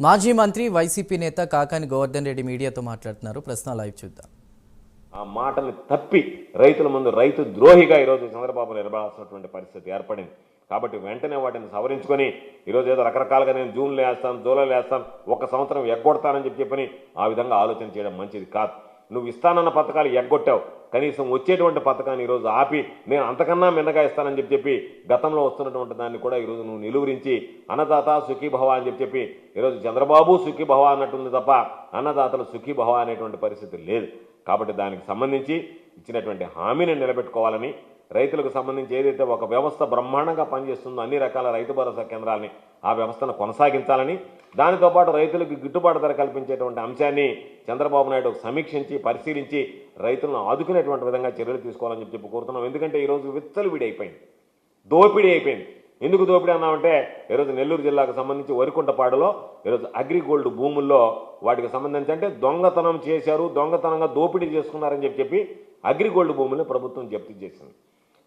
మాజీ మంత్రి వైసీపీ నేత కాకాని గోవర్ధన్ రెడ్డి మీడియాతో మాట్లాడుతున్నారు. ప్రశ్న లైవ్ చూద్దాం. ఆ మాటలు తప్పి రైతుల ముందు రైతు ద్రోహిగా ఈరోజు చంద్రబాబు నిలబడాల్సినటువంటి పరిస్థితి ఏర్పడింది. కాబట్టి వెంటనే వాటిని సవరించుకొని ఈరోజు ఏదో రకరకాలుగా నేను జూన్లో వేస్తాను జూలైలో వేస్తాను ఒక సంవత్సరం ఎగ్గొడతానని చెప్పి చెప్పని ఆ విధంగా ఆలోచన చేయడం మంచిది కాదు. నువ్వు ఇస్తానన్న పథకాలు ఎగ్గొట్టావు. కనీసం వచ్చేటువంటి పథకాన్ని ఈరోజు ఆపి నేను అంతకన్నా మిన్నగా ఇస్తానని చెప్పి చెప్పి గతంలో వస్తున్నటువంటి దాన్ని కూడా ఈరోజు నువ్వు నిలువరించి అన్నదాత సుఖీభవ అని చెప్పి చెప్పి ఈరోజు చంద్రబాబు సుఖీభవ అన్నట్టుంది తప్ప అన్నదాతలు సుఖీభవ అనేటువంటి పరిస్థితి లేదు. కాబట్టి దానికి సంబంధించి ఇచ్చినటువంటి హామీని నిలబెట్టుకోవాలని రైతులకు సంబంధించి ఏదైతే ఒక వ్యవస్థ బ్రహ్మాండంగా పనిచేస్తుందో అన్ని రకాల రైతు భరోసా కేంద్రాలని ఆ వ్యవస్థను కొనసాగించాలని దానితో పాటు రైతులకు గిట్టుబాటు ధర కల్పించేటువంటి అంశాన్ని చంద్రబాబు నాయుడు సమీక్షించి పరిశీలించి రైతులను ఆదుకునేటువంటి విధంగా చర్యలు తీసుకోవాలని చెప్పి చెప్పి కోరుతున్నాం. ఎందుకంటే ఈరోజు విచ్చలవిడి అయిపోయింది దోపిడీ అయిపోయింది. ఎందుకు దోపిడీ అన్నామంటే ఈరోజు నెల్లూరు జిల్లాకు సంబంధించి వరికుంటపాడులో ఈరోజు అగ్రిగోల్డ్ భూముల్లో వాటికి సంబంధించి అంటే దొంగతనం చేశారు దొంగతనంగా దోపిడీ చేసుకున్నారని చెప్పి చెప్పి అగ్రిగోల్డ్ భూముల్ని ప్రభుత్వం జప్తు చేసింది.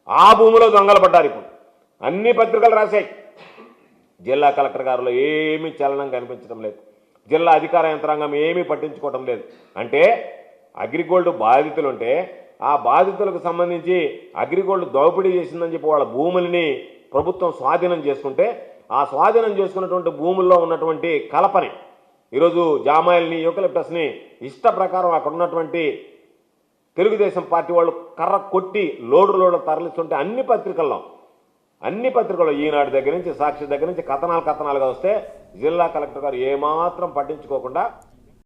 ఆ భూమిలో దొంగలు పడ్డారు ఇప్పుడు. అన్ని పత్రికలు రాశాయి. జిల్లా కలెక్టర్ గారిలో ఏమీ చలనం కనిపించడం లేదు. జిల్లా అధికార యంత్రాంగం ఏమీ పట్టించుకోవటం లేదు. అంటే అగ్రిగోల్డ్ బాధితులు ఉంటే ఆ బాధితులకు సంబంధించి అగ్రిగోల్డ్ దోపిడీ చేసిందని చెప్పి వాళ్ళ భూములని ప్రభుత్వం స్వాధీనం చేసుకుంటే ఆ స్వాధీనం చేసుకున్నటువంటి భూముల్లో ఉన్నటువంటి కలపని ఈరోజు జామాయిల్ని యూకలిప్టస్ని ఇష్ట ప్రకారం అక్కడ ఉన్నటువంటి తెలుగుదేశం పార్టీ వాళ్ళు కర్ర కొట్టి లోడు లోడు తరలిస్తుంటే అన్ని పత్రికల్లో అన్ని పత్రికల్లో ఈనాడు దగ్గర నుంచి సాక్షి దగ్గర నుంచి కథనాలు కథనాలుగా వస్తే జిల్లా కలెక్టర్ గారు ఏమాత్రం పట్టించుకోకుండా